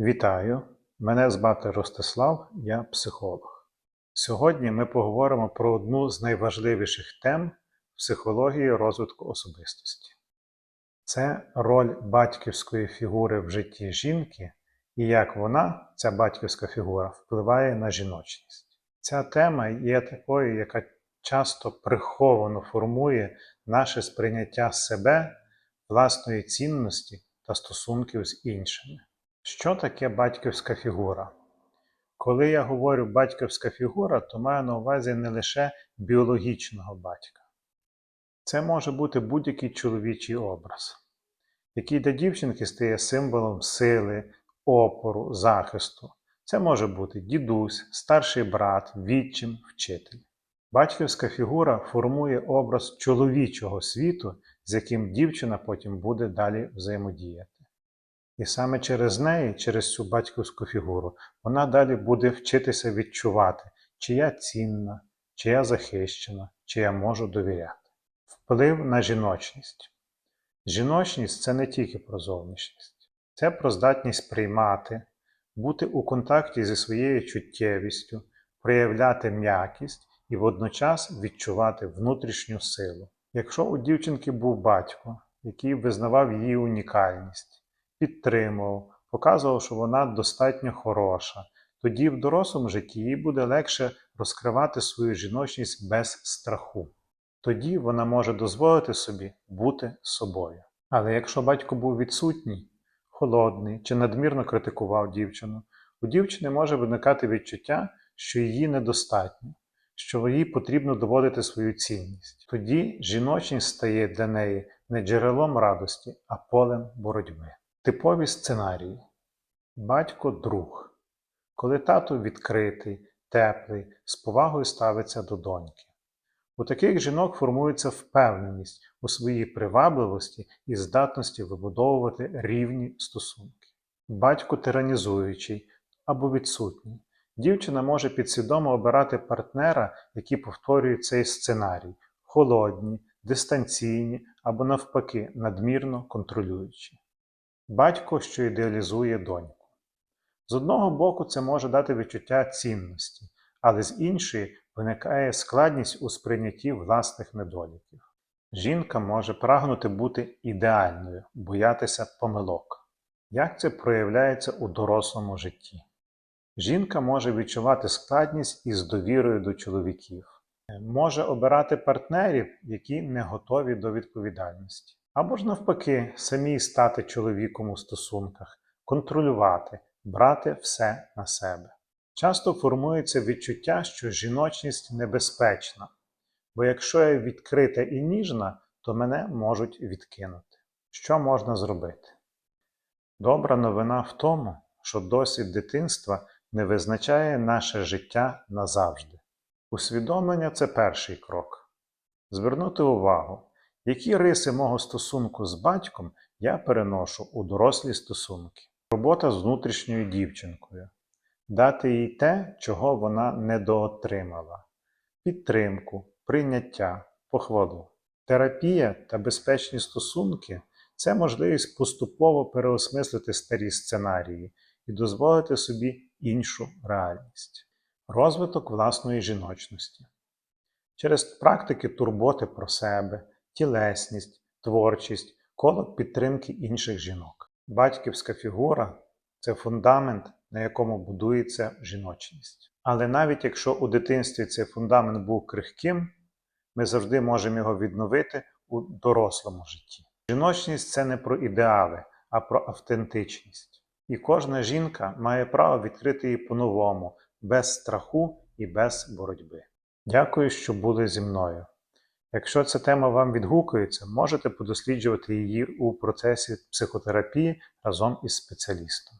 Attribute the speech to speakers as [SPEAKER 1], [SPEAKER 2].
[SPEAKER 1] Вітаю! Мене звати Ростислав, я психолог. Сьогодні ми поговоримо про одну з найважливіших тем психології розвитку особистості. Це роль батьківської фігури в житті жінки і як вона, ця батьківська фігура, впливає на жіночність. Ця тема є такою, яка часто приховано формує наше сприйняття себе, власної цінності та стосунків з іншими. Що таке батьківська фігура? Коли я говорю батьківська фігура, то маю на увазі не лише біологічного батька. Це може бути будь-який чоловічий образ, який для дівчинки стає символом сили, опору, захисту. Це може бути дідусь, старший брат, відчим, вчитель. Батьківська фігура формує образ чоловічого світу, з яким дівчина потім буде далі взаємодіяти. І саме через неї, через цю батьківську фігуру, вона далі буде вчитися відчувати, чи я цінна, чи я захищена, чи я можу довіряти. Вплив на жіночність. Жіночність це не тільки про зовнішність, це про здатність приймати, бути у контакті зі своєю чуттєвістю, проявляти м'якість і водночас відчувати внутрішню силу. Якщо у дівчинки був батько, який визнавав її унікальність, підтримував, показував, що вона достатньо хороша, тоді в дорослому житті їй буде легше розкривати свою жіночність без страху. Тоді вона може дозволити собі бути собою. Але якщо батько був відсутній, холодний чи надмірно критикував дівчину, у дівчини може виникати відчуття, що її недостатньо, що їй потрібно доводити свою цінність. Тоді жіночність стає для неї не джерелом радості, а полем боротьби. Типові сценарії. Батько друг. Коли тато відкритий, теплий, з повагою ставиться до доньки. У таких жінок формується впевненість у своїй привабливості і здатності вибудовувати рівні стосунки. Батько тиранізуючий або відсутній. Дівчина може підсвідомо обирати партнера, які повторюють цей сценарій холодні, дистанційні або навпаки надмірно контролюючі. Батько, що ідеалізує доньку. З одного боку, це може дати відчуття цінності, але з іншої виникає складність у сприйнятті власних недоліків. Жінка може прагнути бути ідеальною, боятися помилок. Як це проявляється у дорослому житті? Жінка може відчувати складність із довірою до чоловіків, може обирати партнерів, які не готові до відповідальності. Або ж навпаки, самій стати чоловіком у стосунках, контролювати, брати все на себе. Часто формується відчуття, що жіночність небезпечна, бо якщо я відкрита і ніжна, то мене можуть відкинути. Що можна зробити? Добра новина в тому, що досвід дитинства не визначає наше життя назавжди. Усвідомлення це перший крок. Звернути увагу, які риси мого стосунку з батьком я переношу у дорослі стосунки. Робота з внутрішньою дівчинкою. Дати їй те, чого вона недоотримала. Підтримку, прийняття, похвалу. Терапія та безпечні стосунки це можливість поступово переосмислити старі сценарії і дозволити собі іншу реальність. Розвиток власної жіночності. Через практики турботи про себе, тілесність, творчість, коло підтримки інших жінок. Батьківська фігура це фундамент, на якому будується жіночність. Але навіть якщо у дитинстві цей фундамент був крихким, ми завжди можемо його відновити у дорослому житті. Жіночність це не про ідеали, а про автентичність. І кожна жінка має право відкрити її по-новому, без страху і без боротьби. Дякую, що були зі мною. Якщо ця тема вам відгукується, можете подосліджувати її у процесі психотерапії разом із спеціалістом.